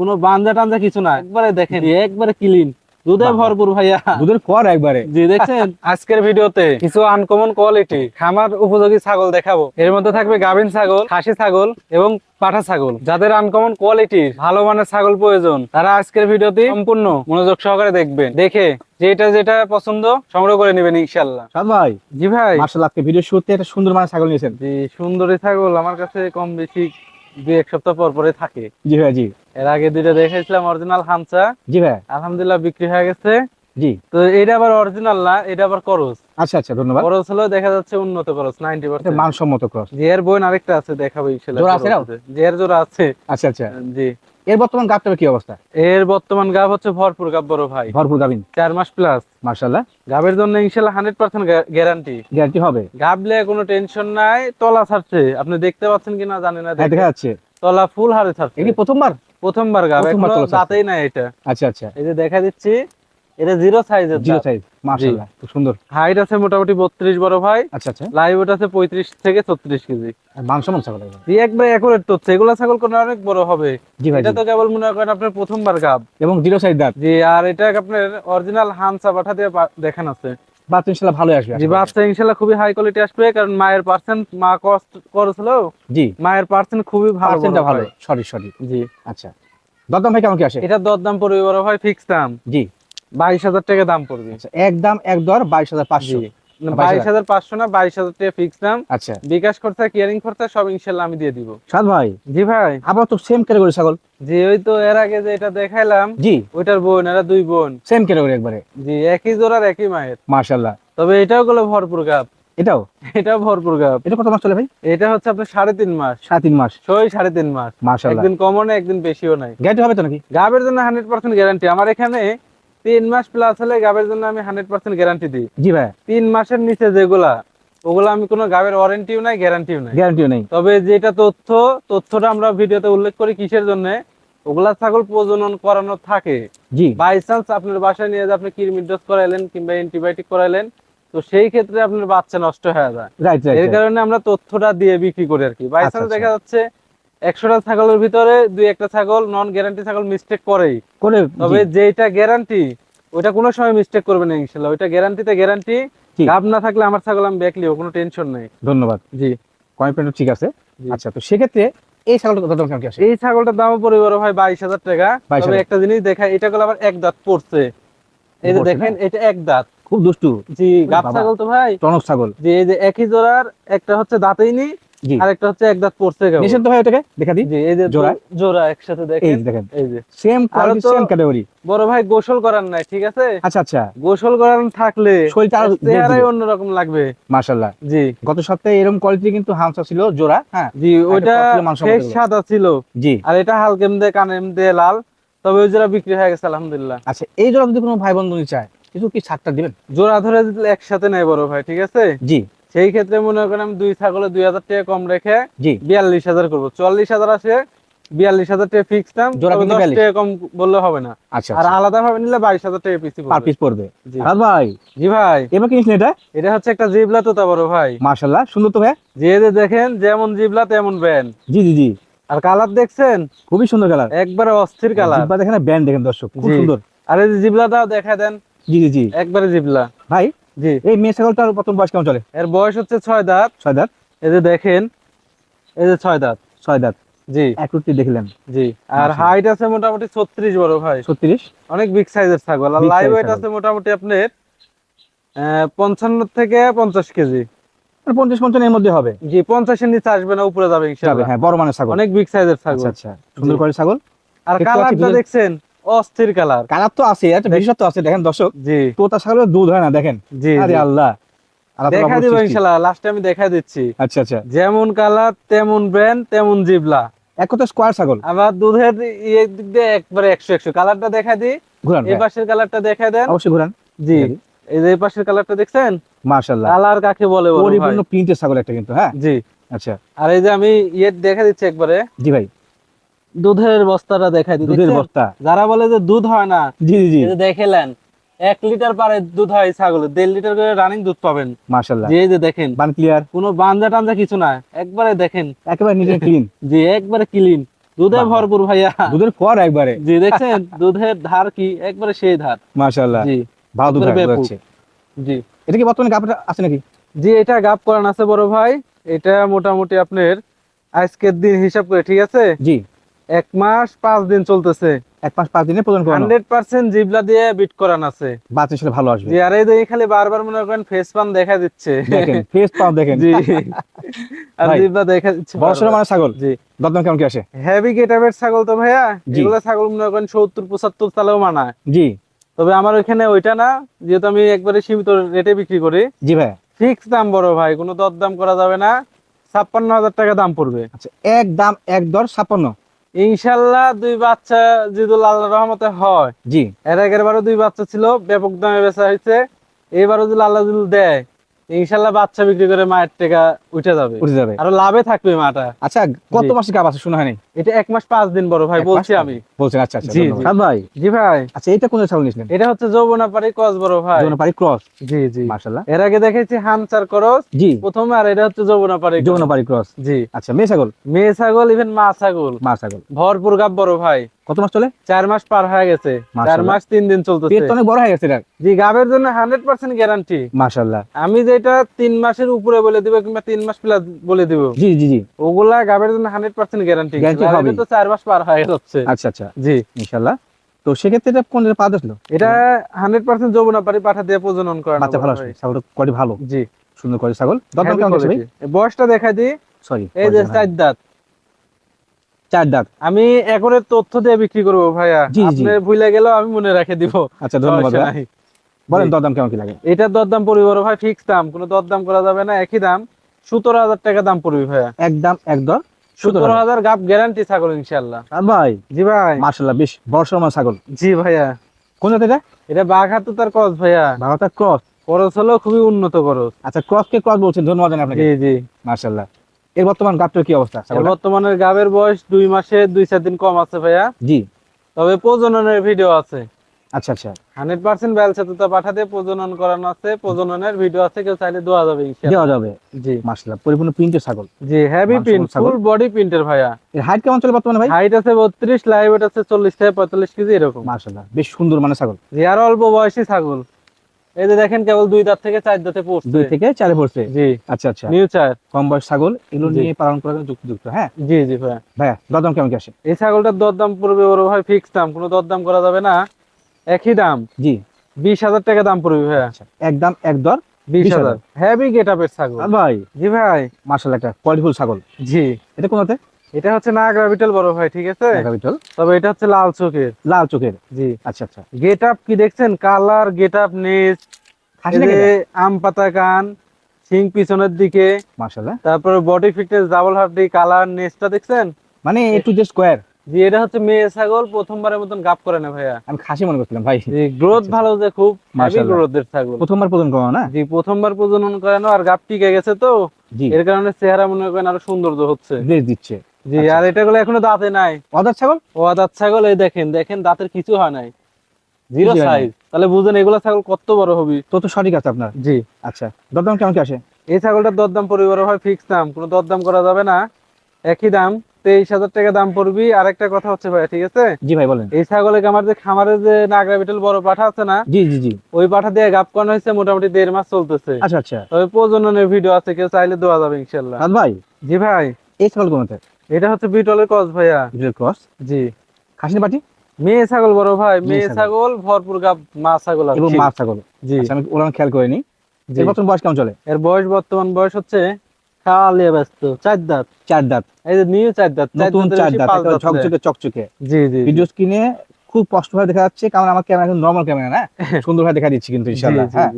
কোনো বাঞ্জা টাঞ্জা কিছু না একবারে দেখেন। একবারে ক্লিন দুধে বাহ, বাহ। ভরপুর ভাইয়া। দুধের পর একবারে। জি দেখছেন? আজকের ভিডিওতে কিছু আনকমন কোয়ালিটি খামার উপযোগী ছাগল দেখাবো। এর মধ্যে থাকবে গাভিন ছাগল খাসি ছাগল এবং পাঠা ছাগল। যাদের আনকমন কোয়ালিটির ভালো মানের ছাগল প্রয়োজন তারা আজকের ভিডিওতে সম্পূর্ণ মনোযোগ সহকারে দেখবেন। দেখে যেটা যেটা পছন্দ সংগ্রহ করে নেবেন ইনশাল্লাহ ভাই জি ভাই। মার্শাল আজকে ভিডিও শুরুতে একটা সুন্দর মানে ছাগল নিয়েছেন। জি সুন্দরী ছাগল আমার কাছে কম বেশি দুই এক সপ্তাহ পর পরে থাকে। জি ভাই জি। এর আগে দুইটা দেখাইছিলাম অরিজিনাল হামসা জি ভাই। আলহামদুলিল্লাহ বিক্রি হয়ে গেছে। জি। তো এটা আবার অরিজিনাল না এটা আবার করস আচ্ছা আচ্ছা ধন্যবাদ। করস হলেও দেখা যাচ্ছে উন্নত করস নাইনটি এটা পার্সেন্ট মানসম্মত ক্রস জিয়ার বোন আরেকটা আছে দেখাবো ইনশাল্লাহ জোড়া আছে নাও? জিয়ার জোড়া আছে। আচ্ছা আচ্ছা। জি। এর বর্তমান গাবটার কি অবস্থা? এর বর্তমান গাব হচ্ছে ভরপুর গাব বড় ভাই। ভরপুর গাবিন। চার মাস প্লাস মার্শাল্লাহ গাবের জন্য ইনশাল্লাহ হান্ড্রেড পার্সেন্ট গ্যারান্টি গ্যারান্টি হবে। গাবলে কোনো টেনশন নাই তলা ছাড়ছে। আপনি দেখতে পাচ্ছেন কিনা জানি না হ্যাঁ দেখা যাচ্ছে। তলা ফুল হারে ছাড়ছে। এটি প্রথমবার? প্রথমবার গাব এখনও দাঁতেই নাই এটা। আচ্ছা আচ্ছা। এই যে দেখা দিচ্ছি এটা জিরো সাইজের জিরো সাইজ মার্শাল্লাহ খুব সুন্দর। হাইট আছে মোটামুটি বত্রিশ বড় ভাই। আচ্ছা আচ্ছা। লাইভ ওয়েট আছে পঁয়ত্রিশ থেকে ছত্রিশ কেজি। আর মানসম্মত ছাগল। জি একবার একুরেট তো এগুলা ছাগল কোনো অনেক বড় হবে। এটা তো কেবল মনে করেন আপনার প্রথমবার গাব। এবং জিরো সাইজ দাঁত। জি আর এটা আপনার অরিজিনাল হামসা পাঠা দিয়ে দেখান আছে। বাচ্চা ইনশাল্লাহ ভালো আসবে জি বাচ্চা ইনশাল্লাহ খুবই হাই কোয়ালিটি আসবে কারণ মায়ের পার্সেন্ট মা কষ্ট করেছিল জি। মায়ের পার্সেন্ট খুবই ভালো পার্সেন্টটা ভালো। সরি সরি জি। আচ্ছা। দরদাম ভাই কেমন কি আসে? দরদাম পড়বে বড় ভাই ফিক্স দাম। জি। বাইশ হাজার টাকা দাম পড়বে। আচ্ছা এক দাম এক দর বাইশ হাজার পাঁচশো। বাইশ হাজার পাঁচশো না বাইশ হাজার টাকা ফিক্স দাম। আচ্ছা। বিকাশ খরচা কেয়ারিং খরচা সব ইনশাল্লাহ আমি দিয়ে দিব। সাদ ভাই জি ভাই। আবার তো সেম ক্যাটাগরি ছাগল। জি ওই তো এর আগে যে এটা দেখাইলাম জি। ওইটার বোন এরা দুই বোন। সেম ক্যাটাগরি একবারে। জি একই জোড়ার একই মায়ের। তবে এটাও গুলো ভরপুর গাপ এটাও? এটাও ভরপুর গাপ এটা কত মাস চলে ভাই? এটা হচ্ছে আপনার সাড়ে তিন মাস। সাড়ে তিন মাস। ছয় সাড়ে তিন মাস। একদিন কমও না একদিন বেশিও নাই। গ্যারান্টি হবে তো নাকি? গাবের জন্য হান্ড্রেড পার্সেন্ট গ্যারান্টি আমার এখানে তিন মাস প্লাস হলে গাবের জন্য আমি হান্ড্রেড পার্সেন্ট গ্যারান্টি দিই। জি ভাই। তিন মাসের নিচে যেগুলা ওগুলো আমি কোনো গাবের ওয়ারেন্টিও নাই গ্যারান্টিও নাই। গ্যারান্টিও নেই। তবে যেটা তথ্য তথ্যটা আমরা ভিডিওতে উল্লেখ করি কিসের জন্য? ওগুলা ছাগল প্রজনন করানো থাকে। জি। বাই চান্স আপনার বাসায় নিয়ে যে আপনি কৃমির ডোজ করাইলেন কিংবা অ্যান্টিবায়োটিক করাইলেন তো সেই ক্ষেত্রে আপনার বাচ্চা নষ্ট হয়ে যায়। এর কারণে আমরা তথ্যটা দিয়ে বিক্রি করি আর কি। বাই আচ্ছা, চান্স আচ্ছা। দেখা যাচ্ছে একশোটা ছাগলের ভিতরে দুই একটা ছাগল নন গ্যারান্টি ছাগল মিস্টেক করেই। করে তবে যেটা গ্যারান্টি ওইটা কোনো সময় মিস্টেক করবে না ইনশাল্লাহ। ওইটা গ্যারান্টিতে গ্যারান্টি গাব না থাকলে আমার ছাগল আমি দেখলিও কোনো টেনশন নেই। ধন্যবাদ। জি। কয়েন ঠিক আছে? আচ্ছা তো সেক্ষেত্রে এই ছাগলটা কত দাম কি আসে? এই ছাগলটার দাম পরিবার ভাই বাইশ হাজার টাকা। তবে একটা জিনিস দেখা এটা গুলো আবার এক দাঁত পড়ছে। এই যে দেখেন এটা এক দাঁত। খুব দুষ্টু। জি গাব ছাগল তো ভাই। টনক ছাগল। জি এই যে একই জোড়ার একটা হচ্ছে দাঁতেই নি জি। আর একটা হচ্ছে এক দাঁত পড়ছে। নিষেধ ভাই ওটাকে দেখা দিই। এই যে জোড়া? জোড়া একসাথে এই দেখেন দেখেন। এই যে। সেম কোয়ালিটি সেম ক্যাটাগরি বড় ভাই গোসল করার নাই ঠিক আছে? আচ্ছা আচ্ছা। গোসল করার থাকলে শরীরটা আরও চেহারাই অন্যরকম লাগবে। মাশাআল্লাহ। জি। গত সপ্তাহে এরকম কোয়ালিটি কিন্তু হামসা ছিল জোড়া হ্যাঁ? জি ওইটা শেষ সাদা ছিল। জি। আর এটা হালকেম দিয়ে কানেম দিয়ে লাল। তবে ওই জোড়া বিক্রি হয়ে গেছে আলহামদুলিল্লাহ। আচ্ছা এই জোড়া যদি কোনো ভাই বন্ধু চায় কিছু কি ছাড়টা দিবেন? জোড়া ধরে একসাথে নেই বড় ভাই ঠিক আছে? জি। সেই ক্ষেত্রে মনে করেন আমি দুই ছাগলে দুই হাজার টাকা কম রেখে বিয়াল্লিশ হাজার করব। চুয়াল্লিশ হাজার আছে বিয়াল্লিশ হাজার টাকা ফিক্স দাম জোড়া তবে কিন্তু দশ টাকা কম বললে হবে না। আচ্ছা আর আলাদা ভাবে নিলে বাইশ হাজার টাকা পিসি পার পিস পড়বে। ভাই। জি ভাই। এবার কি এটা? এটা হচ্ছে একটা জিবলা বড় ভাই। মাশাআল্লাহ সুন্দর তো ভাই। যে যে দেখেন যেমন জিবলা তেমন ব্যান। জি জি জি। আর কালার দেখছেন? খুবই সুন্দর কালার। একবারে অস্থির কালার। দেখেন ব্যান্ড দেখেন দর্শক খুব সুন্দর। আর এই যে জিবলাটাও দেখা দেন। জি জি জি। একবারে জিবলা। ভাই জি। এই মেয়ে ছাগলটার প্রথম বয়স কেমন চলে? এর বয়স হচ্ছে ছয় দাঁত। ছয় দাঁত। এই যে দেখেন এই যে ছয় দাঁত। ছয় দাঁত। জি। একরুটি দেখলেন। জি। আর হাইট আছে মোটামুটি ছত্রিশ বড় ভাই। ছত্রিশ? অনেক বিগ সাইজের ছাগল। আর লাইভ ওয়েট আছে মোটামুটি আপনার পঞ্চান্ন থেকে পঞ্চাশ কেজি। পঞ্চাশ পঞ্চান্ন এর মধ্যে হবে? জি পঞ্চাশের নিচে আসবে না উপরে যাবে হ্যাঁ বড় মানের ছাগল। অনেক বিগ সাইজের ছাগল। আচ্ছা আচ্ছা। সুন্দর করে ছাগল। আর কালারটা দেখছেন? অস্থির কালার। কালার তো আছে একটা বিশেষত্ব আছে দেখেন দর্শক জি। তোতা ছাগলের দুধ হয় না দেখেন। জি আরে আল্লাহ। দেখা দিব ইনশাআল্লাহ লাস্টে আমি দেখা দিচ্ছি। আচ্ছা আচ্ছা। যেমন কালার তেমন ব্র্যান্ড তেমন জিবলা। এক কথা স্কোয়ার ছাগল। আবার দুধের ইয়ে দিক দিয়ে একবারে একশো একশো। কালারটা দেখা দিই। ঘুরান এই পাশের কালারটা দেখা দেন। অবশ্যই ঘুরান। জি। এই যে এই পাশের কালারটা দেখছেন? মাশাআল্লাহ। কালার কাকে বলে? পরিপূর্ণ প্রিন্টের ছাগল একটা কিন্তু হ্যাঁ? জি। আচ্ছা। আর এই যে আমি ইয়ে দেখা দিচ্ছি একবারে। জি ভাই। দুধের বস্তাটা দেখা দিই দুধের বস্তা। যারা বলে যে দুধ হয় না জি জি জি। দেখেলেন এক লিটার পারে দুধ হয় এই ছাগলের দেড় লিটার করে রানিং দুধ পাবেন। মাশাআল্লাহ। যে দেখেন বান ক্লিয়ার কোনো বাঞ্জা টাঞ্জা কিছু না একবারে দেখেন। একেবারে নিজের ক্লিন যে একবারে ক্লিন দুধে। ভরপুর ভাইয়া। দুধের পর একবারে। জি দেখছেন দুধের ধার কি একবারে সেই ধার। মাশাআল্লাহ। জি ভালো দুধ। জি। এটা কি বর্তমানে গাপটা আছে নাকি? জি এটা গাপ করান আছে বড় ভাই। এটা মোটামুটি আপনার আজকের দিন হিসাব করে ঠিক আছে? জি। এক মাস পাঁচ দিন চলতেছে। এক পাঁচ পাঁচ দিনে প্রদান করানো? হান্ড্রেড পার্সেন্ট জিবলা দিয়ে বিট করান আছে। বাচ্চা ছেলে ভালো আসবে। জি আর এই দেখি খালি বারবার মনে করেন ফেস পান দেখা দিচ্ছে। দেখেন ফেস পাও দেখেন। জি। আর জিবলা দেখা দিচ্ছে বড় সড়ো মানে ছাগল? জি। দরদাম কেমন কি আসে? হেভি গেটাবের ছাগল তো ভাইয়া জি। ছাগল মনে করেন সত্তর পঁচাত্তর চালেও মানায়। জি। তবে আমার ওইখানে ওইটা না যেহেতু আমি একবারে সীমিত রেটে বিক্রি করি। জি ভাই ফিক্স দাম বড় ভাই কোনো দর দাম করা যাবে না। ছাপ্পান্ন হাজার টাকা দাম পড়বে। আচ্ছা এক দাম এক দর ছাপ্পান্ন। ইনশাল্লাহ দুই বাচ্চা যদি আল্লাহ রহমতে হয়। জি। এর আগের বারও দুই বাচ্চা ছিল ব্যাপক দামে বেচা হয়েছে। এবারও যদি আল্লাহ দেয় ইনশাল্লাহ বাচ্চা বিক্রি করে মায়ের টাকা উঠে যাবে। উঠে যাবে। আরও লাভে থাকবে মাটা। আচ্ছা কত গাব আছে শোনা হয়নি? এটা এক মাস পাঁচ দিন বড় ভাই এক বলছি আমি। বলছেন আচ্ছা আচ্ছা জি, ধন্যবাদ। জি। সাদ ভাই। জি ভাই। আচ্ছা এটা কোন ছাগল নিয়েছিলেন? এটা হচ্ছে যৌবনা পারি বড় ভাই। যমুনা ক্রস? জি জি। মাশাআল্লাহ। এর আগে দেখেছি হামচার করস। জি। প্রথমে আর এটা হচ্ছে যৌবনা পারি ক্রস। জি। আচ্ছা মেয়ে ছাগল? মেয়ে ছাগল ইভেন মা ছাগল। মা ছাগল। ভরপুর গাব বড় ভাই। কত মাস চলে? চার মাস পার হয়ে গেছে। চার মাস তিন দিন চলতেছে। পেট অনেক বড় হয়ে গেছে জি গাবের জন্য হান্ড্রেড পার্সেন্ট গ্যারান্টি মাশাআল্লাহ। আমি যেটা তিন মাসের উপরে বলে দিব কিংবা তিন মাস প্লাস বলে দিব। জি জি জি। ওগুলা গাবের জন্য হান্ড্রেড পার্সেন্ট গ্যারান্টি Guarantee হবেই। তো চার মাস পার হয়ে যাচ্ছে। আচ্ছা আচ্ছা। জি। ইনশাআল্লাহ। তো সেক্ষেত্রে এটা কোন পা দিল এটা হান্ড্রেড পার্সেন্ট যৌবনা পারি পাঠা দিয়ে প্রজনন করানো বাচ্চা ভালো ভাই। ছাগলটা কোয়ালিটি ভালো। জি। সুন্দর করে ছাগল। দরদাম কেমন আছে বয়সটা দেখা দিই। সরি এই যে চার দাঁত। চার দাঁত। আমি একরের তথ্য দিয়ে বিক্রি করব ভাইয়া। আপনি ভুলে গেলেও আমি মনে রাখে দিব। আচ্ছা ধন্যবাদ ভাই। বলেন। দরদাম কেমন কি লাগে? এটার দরদাম বড় ভাই ফিক্স দাম। কোনো দরদাম করা যাবে না একই দাম। সতেরো হাজার টাকা দাম পড়বে ভাইয়া। এক দাম এক সতেরো হাজার গাপ গ্যারান্টি ছাগল ইনশাল্লাহ ভাই জি ভাই। মাশাআল্লাহ বেশ বড় ছাগল। জি ভাইয়া। কোন জাত এটা? এটা বাঘাত তার কস ভাইয়া। ভারতা ক্রস? খরচ হলো খুবই উন্নত খরচ আচ্ছা ক্রস কে ক্রস বলছেন? ধন্যবাদ আপনাকে। জি জি। মাশাআল্লাহ। এর বর্তমান গাবটার কি অবস্থা? বর্তমানের গাবের বয়স দুই মাসে দুই চার দিন কম আছে ভাইয়া। জি। তবে প্রজননের ভিডিও আছে। আচ্ছা আচ্ছা। হান্ড্রেড পার্সেন্ট বেল সেতুতা পাঠাতে প্রজনন করানো আছে প্রজননের ভিডিও আছে কেউ চাইলে দেওয়া যাবে দেওয়া যাবে। জি। মাশাআল্লাহ পরিপূর্ণ প্রিন্টের ছাগল। জি হেভি প্রিন্ট ফুল বডি প্রিন্টের ভাইয়া। এর হাইট কেমন চলে বর্তমানে ভাই? হাইট আছে বত্রিশ লাইভ ওয়েট আছে চল্লিশ থেকে পঁয়তাল্লিশ কেজি এরকম। মাশাআল্লাহ বেশ সুন্দর মানে ছাগল। জি আর অল্প বয়সী ছাগল। এই যে দেখেন কেবল দুই দাঁত থেকে চার দাঁতে পড়ছে। দুই থেকে চারে পড়ছে? জি। আচ্ছা আচ্ছা। নিউ চার কম বয়স ছাগল এগুলো নিয়ে পালন করা হ্যাঁ? জি জি ভাইয়া। ভাইয়া দরদাম কেমন কি আসে? এই ছাগলটার দরদাম পড়বে বড় ভাই ফিক্স দাম কোনো দরদাম করা যাবে না। একই দাম? জি। বিশ হাজার টাকা দাম পড়বে ভাইয়া। আচ্ছা এক দাম এক দর বিশ হাজার। হেভি গেট ছাগল। ভাই জি ভাই। মাশাআল্লাহ একটা কোয়ালিটিফুল ছাগল। জি। এটা কোনতে? এটা হচ্ছে না গ্রাভিটাল বড় ভাই ঠিক আছে? ক্যাপিটাল তবে এটা হচ্ছে লাল চোখের। লাল চোখের। জি। আচ্ছা আচ্ছা। গেট আপ কি দেখছেন? কালার গেট আপ আম পাতা কান সিং পিছনের দিকে। মাশাআল্লাহ। তারপরে বডি ফিটনেস ডাবল হার্ডি কালার নেচটা দেখছেন? মানে একটু যে স্কোয়ার জি এটা হচ্ছে মেয়ে ছাগল প্রথমবারের মতন গাপ করে না ভাইয়া। আমি খাসি মনে করছিলাম ভাই। জি গ্রোথ আচ্ছা, ভালো যে খুব মাশাআল্লাহ। গ্রোথের ছাগল। প্রথমবার প্রদান করো না? জি প্রথমবার প্রজনন করানো আর গাপ টিকে গেছে তো। এর কারণে চেহারা মনে করেন আরও সৌন্দর্য হচ্ছে। বেশ দিচ্ছে। জি আচ্ছা। আর এটা গুলো এখনও দাঁতে নাই। অদার ছাগল? ও দাঁত ছাগল এই দেখেন দেখেন দাঁতের কিছু হয় নাই। জিরো সাইজ তাহলে বুঝেন এগুলা ছাগল কত বড় হবে। তো তো সঠিক আছে আপনার। জি। আচ্ছা দরদাম কেমন কি আসে? এই ছাগলটার দরদাম পরিবার হয় ফিক্স দাম কোনো দরদাম করা যাবে না। একই দাম। তেইশ হাজার টাকা দাম পড়বি। আর একটা কথা হচ্ছে ভাই ঠিক আছে? জি ভাই বলেন। এই ছাগলকে আমার যে খামারে যে নাগরা বিটেল বড় পাঠা আছে না জি জি জি। ওই পাঠা দিয়ে গাপ করানো হয়েছে মোটামুটি দেড় মাস চলতেছে। আচ্ছা আচ্ছা। তবে প্রজননের ভিডিও আছে কেউ চাইলে দেওয়া যাবে ইনশাল্লাহ ভাই? জি ভাই। এই ছাগল কোনতে? এটা হচ্ছে বিটলের কস ভাইয়া। ক্রস জি। খাসি না পাটি মেয়ে ছাগল বড় ভাই মেয়ে ছাগল। ভরপুর গাপ মা ছাগল এবং মা ছাগল। জি। আচ্ছা আমি ওরা খেয়াল করিনি। এর বর্তমান বয়স কেমন চলে? এর বয়স বর্তমান বয়স হচ্ছে খাওয়ালে ব্যস্ত। চার দাঁত। চার দাঁত। এই যে নিউ চার দাঁত নতুন চার দাঁত পাঁচ একেবারে দাঁত দেয়। ঝকঝকে চকচকে। জি জি ভিডিও স্ক্রিনে খুব স্পষ্ট ভাবে দেখা যাচ্ছে কারণ আমার ক্যামেরা এখন নর্মাল ক্যামেরা না? দেখা দিচ্ছি কিন্তু ইনশাআল্লাহ হ্যাঁ?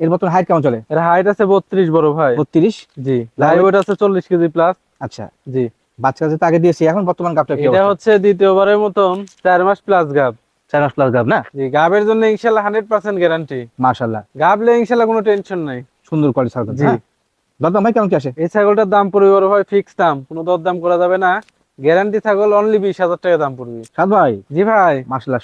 এর বর্তমান হাইট কেমন চলে? এর হাইট আছে বত্রিশ বড় ভাই। বত্রিশ? জি। লাইভ ওয়েট আছে চল্লিশ কেজি প্লাস আচ্ছা। জি। বাচ্চা কাছে তো আগে দিয়েছি এখন বর্তমান কি এটা হচ্ছে দ্বিতীয়বারের মতন চার মাস প্লাস গাব চার মাস প্লাস না? জি গাবের জন্য ইনশাল্লাহ হান্ড্রেড পার্সেন্ট গ্যারান্টি মাশাআল্লাহ। গাবলে ইনশাল্লাহ কোনো টেনশন নাই। সুন্দর কোয়ালিটি জি। দরদাম ভাই কেমন কি আসে? এই ছাগলটার দাম পড়বে বড় ভাই ফিক্স দাম। কোনো দরদাম করা যাবে না। গ্যারান্টি ছাগল অনলি বিশ হাজার টাকা দাম পড়বে। সাদ ভাই। জি ভাই।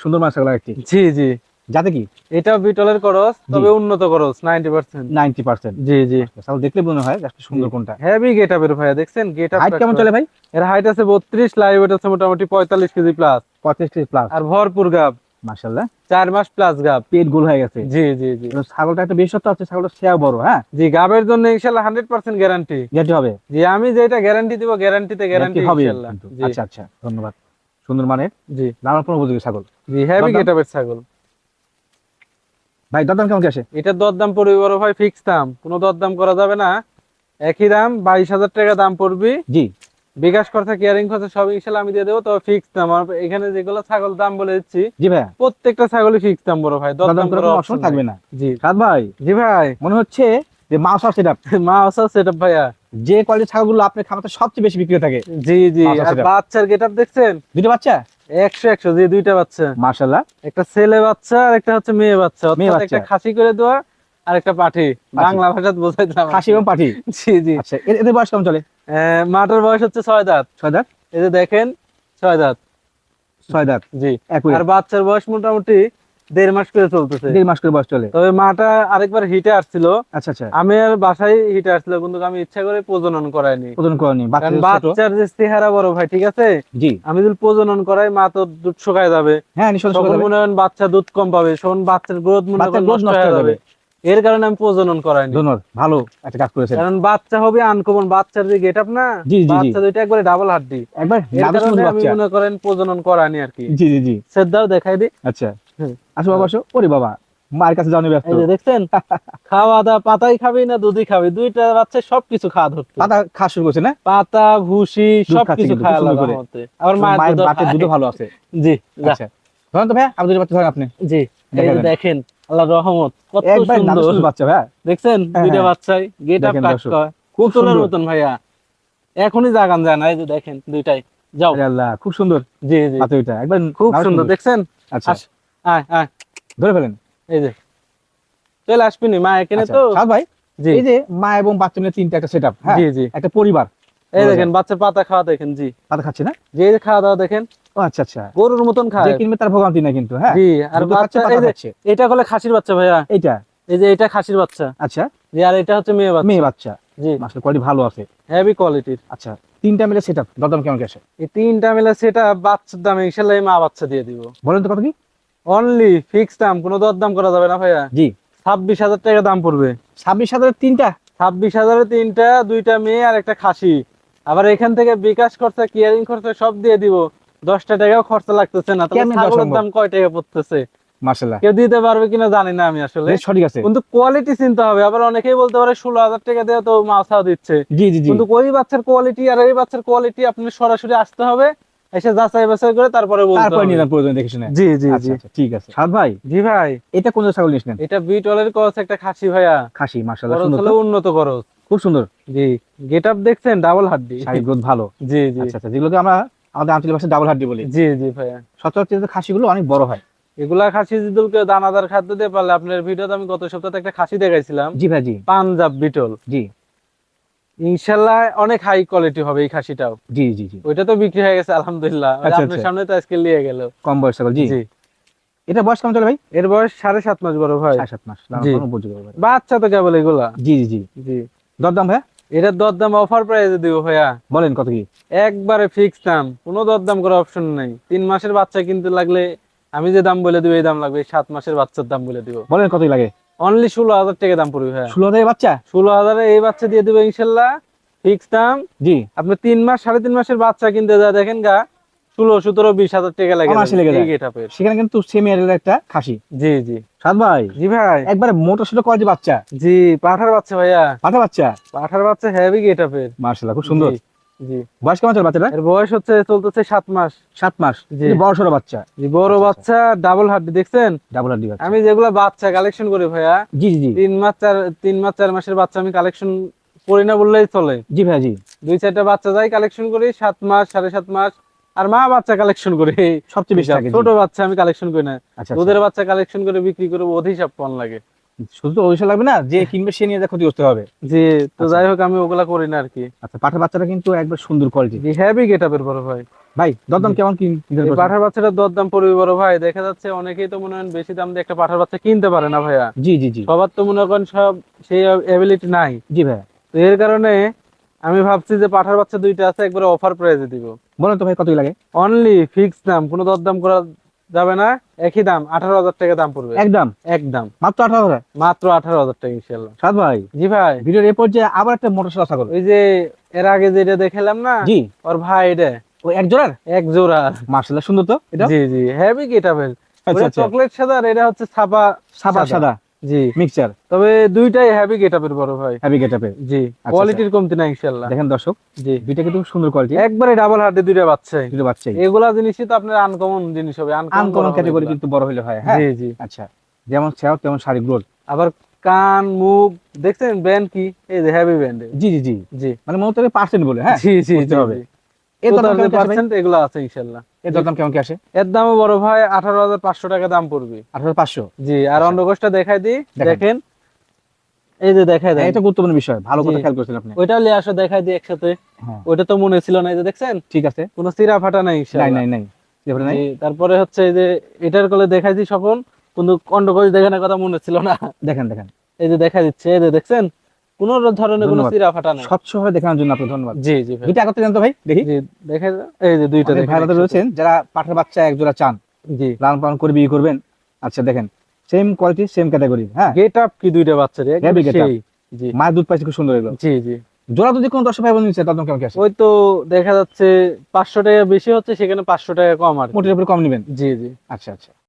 সুন্দর মানে ছাগল একটি জি জি। যাতে কি? এটা বিটলের খরচ তবে উন্নত খরচ নাইনটি পার্সেন্ট নাইনটি পার্সেন্ট জি জি। ছাগল দেখলে মনে হয় একটা সুন্দর কোনটা। হেভি গেট আপের ভাইয়া দেখছেন? গেট আপ হাইট কেমন চলে ভাই? এর হাইট আছে বত্রিশ লাইভ ওয়েট আছে মোটামুটি পঁয়তাল্লিশ কেজি প্লাস পঁয়ত্রিশ কেজি প্লাস আর ভরপুর গাব। মার্শাল্লাহ চার মাস প্লাস গাব। পেট গোল হয়ে গেছে। জি জি জি। ছাগলটা একটা বিশেষত্ব আছে ছাগলটা সেয়া বড় হ্যাঁ? জি গাবের জন্য ইনশাল্লাহ হান্ড্রেড পার্সেন্ট গ্যারান্টি যেটি হবে। জি আমি যেটা গ্যারান্টি দিব গ্যারান্টিতে গ্যারান্টি হবে ইনশাল্লাহ আচ্ছা আচ্ছা ধন্যবাদ। সুন্দর জি। লালন উপযোগী ছাগল। জি হেভি দরদাম? ছাগল। ভাই দরদাম কেমন কি আসে? এটার দরদাম পড়বে বড় ভাই ফিক্স দাম। কোনো দরদাম করা যাবে না। একই দাম বাইশ হাজার টাকা দাম পড়বি। জি। বিকাশ খরচা কেয়ারিং খরচা সব ইনশাল্লাহ আমি দিয়ে দেবো। তবে ফিক্স দাম আর এখানে যেগুলো ছাগল দাম বলে দিচ্ছি জি ভাই। প্রত্যেকটা ছাগলই ফিক্স দাম বড় ভাই কোনো অপশন থাকবে না। জি। সাদ ভাই জি ভাই। মনে হচ্ছে যে মাছ আছে এটা। মা আসা সেটআপ ভাইয়া। যে কোয়ালিটির ছাগলগুলো আপনি খামাতে সবচেয়ে বেশি বিক্রি থাকে। জি জি। আর বাচ্চার গেটআপ দেখছেন? দুটো বাচ্চা? একশো একশো জি দুইটা বাচ্চা। মার্শাল্লাহ একটা ছেলে বাচ্চা আর একটা হচ্ছে মেয়ে বাচ্চা। মেয়ে অর্থাৎ একটা খাসি করে দেওয়া আর একটা পাঠি। বাংলা ভাষাত বোঝাই দিলাম খাসি এবং পাঠি? জি জি। আচ্ছা এদের বয়স কেমন চলে? মাটার বয়স হচ্ছে ছয় দাঁত। ছয় দাঁত? এই যে দেখেন ছয় দাঁত। ছয় দাঁত? জি। আর বাচ্চার বয়স মোটামুটি দেড় মাস করে চলতেছে। দেড় মাস করে বয়স চলে। তবে মাটা আরেকবার হিটে আসছিল। আচ্ছা আচ্ছা। আমি আর বাসায় হিটে আসছিল কিন্তু আমি ইচ্ছা করে প্রজনন করাইনি। বাচ্চা ছোট। বাচ্চার যে চেহারা বড় ভাই ঠিক আছে? জি। আমি যদি প্রজনন করাই মা তো দুধ শুকায় যাবে। হ্যাঁ মনে করেন বাচ্চা দুধ কম পাবে। তখন বাচ্চার গ্রোথ মনে নষ্ট হয়ে যাবে। এর কারণে আমি প্রজনন করাইনি। ধন্যবাদ ভালো একটা কাজ করেছেন। কারণ বাচ্চা হবে আনকমন বাচ্চার যে গেট আপ না। বাচ্চা দুইটা একবারে ডাবল হাড্ডি একবার আমি মনে করেন প্রজনন করানি আর কি। জি জি জি। শ্রদ্ধাও দেখাই দি। আচ্ছা। আসো বাবা আসো। ওরে বাবা মায়ের কাছে যাওয়া ব্যস্ত। এই যে দেখছেন? খাওয়া দাওয়া পাতাই খাবি না দুধই খাবি? দুইটা বাচ্চা সবকিছু খাওয়া ধরছে পাতা খাওয়া শুরু করছে না? পাতা ভুসি দুধ সবকিছু খাওয়া লাগা করে। হতে আবার মায়ের দুধও বাটের ভালো আছে। জি আচ্ছা। ধরেন তো ভাই আমাদের বাচ্চা ধরেন আপনি। জি। দেখেন আল্লাহ রহমত কত সুন্দর। বাচ্চা ভাই? দেখছেন? হ্যাঁ, দুইটা হ্যাঁ। বাচ্চাই গেট আপ দর্শক, খুব সুন্দর। মতন ভাইয়া। এখনই জাগান যায় না এই যে দেখেন দুইটাই। যাও। আল্লাহ খুব সুন্দর। জি জি। ওইটা একবার খুব সুন্দর দেখছেন? আচ্ছা। আয় আয়। ধরে ফেলেন। এই যে। চলে আসবিনি মা এখানে আচ্ছা, তো? ভাই এই যে মা এবং বাচ্চা মিলে তিনটা একটা সেটআপ হ্যাঁ? জি জি। একটা পরিবার। এই দেখেন বাচ্চার পাতা খাওয়া দেখেন জি। পাতা খাচ্ছে না? যে খাওয়া দাওয়া দেখেন আচ্ছা আচ্ছা। গরুর মতন যে খায় কিনবে তার ভোগান্তি না কিন্তু হ্যাঁ? জি আর বাচ্চা। এটা হলে খাসির বাচ্চা ভাইয়া। এইটা? এই যে এটা খাসির বাচ্চা। আচ্ছা। জি আর এটা হচ্ছে মেয়ে বাচ্চা। মেয়ে বাচ্চা। জি। মাসের কোয়ালিটি ভালো আছে। হেভি কোয়ালিটির আচ্ছা তিনটা মিলে সেটআপ দরদাম কেমন আসে এই তিনটা মিলে সেটা বাচ্চার দামে ইনশাল্লাহ এই মা বাচ্চা দিয়ে দিব। বলেন তো কত কি? অনলি ফিক্স দাম কোনো দরদাম করা যাবে না ভাইয়া। জি। ছাব্বিশ হাজার টাকা দাম পড়বে। ছাব্বিশ হাজারের তিনটা? ছাব্বিশ হাজারে তিনটা দুইটা মেয়ে আর একটা খাসি। আবার এখান থেকে বিকাশ খরচা কিয়ারিং খরচা সব দিয়ে দিব। দশটা টাকাও খরচা লাগতেছে না। তাহলে ছাগলের দাম কয় টাকা পড়তেছে? মার্শাল্লাহ কেউ দিতে পারবে কিনা জানি না আমি আসলে। সঠিক আছে। কিন্তু কোয়ালিটি চিন্তা হবে। আবার অনেকেই বলতে পারে ষোলো হাজার টাকা দেওয়া তো মাছাও দিচ্ছে। জি জি কিন্তু ওই বাচ্চার কোয়ালিটি আর এই বাচ্চার কোয়ালিটি আপনি সরাসরি আসতে হবে। এসে যাচাই বাছাই করে তারপরে বলতে তারপরে যান প্রয়োজন দেখে শুনে। জি জি আচ্ছা জি। আচ্ছা ঠিক আছে। সাদ ভাই? জি ভাই। এটা কোন ছাগল নিয়েছিলেন? এটা বিটলের করস একটা খাসি ভাইয়া। খাসি খরচ সুন্দর উন্নত খরচ। খুব সুন্দর। জি। গেট আপ দেখছেন? ডাবল হাড্ডি। শারীরিক গ্রোথ ভালো। জি জি। আচ্ছা আচ্ছা। যেগুলোকে আমরা আমাদের আঞ্চলিক ভাষায় ডাবল হাড্ডি বলি। জি জি ভাইয়া। সচরাচর খাসিগুলো অনেক বড় হয়। এগুলা খাসি জিদুলকে দানাদার খাদ্য দিয়ে পারলে আপনার ভিডিওতে আমি গত সপ্তাহে একটা খাসি দেখাইছিলাম। জি ভাই জি। পাঞ্জাব বিটল। জি। ইনশাল্লাহ অনেক হাই কোয়ালিটি হবে এই খাসিটাও। জি জি জি। ওইটা তো বিক্রি হয়ে গেছে আলহামদুলিল্লাহ। ওই আচ্ছা, আপনার আচ্ছা। সামনে তো আজকে নিয়ে গেল। কম বয়স জি। জি। এটা বয়স কেমন চলে ভাই? এর বয়স সাড়ে সাত মাস বড় ভাই। সাত মাস বাচ্চা তো কেবল এগুলা। জি জি জি। জি। দরদাম ভাইয়া এটার দরদাম অফার প্রাইসে দিব ভাইয়া। বলেন কত কি? একবারে ফিক্স দাম। কোনো দরদাম করার অপশন নাই। তিন মাসের বাচ্চা কিনতে লাগলে আমি যে দাম বলে দিব এই দাম লাগবে। সাত মাসের বাচ্চার দাম বলে দিব। বলেন কত লাগে? অনলি ষোলো হাজার টাকা দাম পড়বে ভাইয়া। ষোলো হাজার বাচ্চা? ষোলো হাজারে এই বাচ্চা দিয়ে দেবে ইনশাল্লাহ। ফিক্স দাম। জি। আপনি তিন মাস সাড়ে তিন মাসের বাচ্চা কিনতে যা দেখেন গা ষোলো সতেরো বিশ হাজার টাকা লাগে অনায়াসে লেগে যায়। গেট আপের সেখানে কিন্তু সেমি একটা খাসি। জি জি। সাদ ভাই? জি ভাই। একবারে মোটো সোটো কয় বাচ্চা? জি পাঠার বাচ্চা ভাইয়া। পাঠা বাচ্চা? পাঠার বাচ্চা হেভি গেট আপের মার্শাল্লাহ খুব সুন্দর। জি, জি। বয়স কেমন বাচ্চাটা এর বয়স হচ্ছে চলতেছে সাত মাস। সাত মাস। জি। বড় সড়ো বাচ্চা। জি বড় আচ্ছা, বাচ্চা ডাবল হাড্ডি দেখছেন? ডাবল হাড্ডি আমি যেগুলা বাচ্চা কালেকশন করি ভাইয়া জি জি জি। তিন মাস চার তিন মাস চার মাসের বাচ্চা আমি কালেকশন করি না বললেই চলে। জি ভাই জি। দুই চারটা বাচ্চা যাই কালেকশন করি সাত মাস সাড়ে সাত মাস। আর মা বাচ্চা কালেকশন করি সবচেয়ে বেশি ছোট বাচ্চা আমি কালেকশন করি না। আচ্ছা দুধের বাচ্চা কালেকশন করে বিক্রি করে অধি হিসাব কম লাগে। আচ্ছা। শুধু লাগবে না যে কিনবে সে নিয়ে যা হবে। জি তো আচ্ছা। যাই হোক আমি ওগুলা করি না আর কি। আচ্ছা পাঠার বাচ্চাটা কিন্তু একবার সুন্দর কোয়ালিটি হেভি গেট আপের বড় ভাই। ভাই দরদাম কেমন পাঠার বাচ্চাটার দরদাম পড়বে বড় ভাই দেখা যাচ্ছে অনেকেই তো মনে হয় বেশি দাম দিয়ে একটা পাঠার বাচ্চা কিনতে পারে না ভাইয়া। জি জি জি। সবার তো মনে করেন সব সেই অ্যাবিলিটি নাই। জি ভাই তো এর কারণে আমি ভাবছি যে পাঠার বাচ্চা দুইটা আছে একবারে অফার প্রাইসে দিব। বলেন তো ভাই কত লাগে? অনলি ফিক্স দাম কোনো দরদাম করা যাবে না একই দাম আঠারো হাজার টাকা দাম পড়বে। একদম? একদম। মাত্র আঠারো হাজার? মাত্র আঠারো হাজার টাকা ইনশাল্লাহ সাদ ভাই জি ভাই। ভিডিওর এ পর্যায়ে আবার একটা মোটর সাদা ছাগল ওই যে এর আগে যেটা দেখালাম না? জি। ওর ভাই এটা। ও এক জোড়ার? এক জোড়া মার্শাল্লাহ সুন্দর তো এটা? জি জি। হেভি গেটাবেল চকলেট সাদা আর এটা হচ্ছে ছাপা সাদা। সাদা। জি। মিক্সচার তবে দুইটাই হেভি গেটাপের বড় ভাই। হ্যাভি গেটআপে জি আচ্ছা। কোয়ালিটির কমতি না ইনশাল্লাহ দেখেন দর্শক জি। দুইটা কিন্তু সুন্দর কোয়ালিটি একবারে ডাবল হার্ডে দুইটা বাচ্চাই। দুটো বাচ্চাই। এগুলা জিনিসই তো আপনার আনকমন জিনিস হবে আনকমন ক্যাটাগরি কিন্তু বড় হয় হ্যাঁ? জি জি। আচ্ছা যেমন তেমন শাড়ি গ্রোথ আবার কান মুখ দেখছেন? ব্যান্ড কি? এই যে ব্যান্ড জি জি জি। জি। মানে মনে হচ্ছে পার্সেন্ট বলে হ্যাঁ? জি জি জি হবে। জি। এর দরদাম কেমন কি আসে ভাই? পার্সেন্ট এগুলো আছে ইনশাল্লাহ। এর দরদাম কেমন কি আসে? এর দামও বড় ভাই আঠারো হাজার পাঁচশো টাকা দাম পড়বে। আঠারো পাঁচশো? জি আর আচ্ছা। অন্ডকোষটা দেখাই দিই। দেখান। দেখেন এই যে দেখাই দেন। এটা গুরুত্বপূর্ণ বিষয় ভালো করে খেয়াল করেছেন আপনি। ওইটাও লিয়ে আসো দেখাই দিই একসাথে। হ্যাঁ। ওইটা তো মনে ছিল না এই যে দেখছেন? ঠিক আছে। কোনো ফাটা নাই নাই তারপরে হচ্ছে এই যে এটার কলে দেখাইছি সকল। কিন্তু অন্ডকোষ দেখানোর কথা মনে ছিল না। দেখেন দেখেন। এই যে দেখা দিচ্ছে এই যে দেখছেন? কোন ধরনের কোনো ধন্যবাদ। চিরা ফাটা নাই। স্বচ্ছভাবে দেখানোর জন্য আপনাকে ধন্যবাদ। জি জি দুইটা একত্রে জানতো ভাই দেখি। জি দেখে এই যে দুইটা ভাইরাতে রয়েছেন যারা পাঠার বাচ্চা এক জোড়া চান জি। লালন পালন করবেন আচ্ছা দেখেন সেম কোয়ালিটি সেম ক্যাটাগরি হ্যাঁ? গেট আপ কি দুইটা বাচ্চা রে। জি। মায়ের দুধ পাইছে খুব সুন্দর এগুলো। জি জি। জোড়া যদি কোনো দর্শক ভাই বোন নিচ্ছে তখন কেমন কি ওই তো দেখা যাচ্ছে পাঁচশো টাকা বেশি হচ্ছে সেখানে পাঁচশো টাকা কম আর। মোটের উপরে কম নেবেন? জি জি। আচ্ছা আচ্ছা।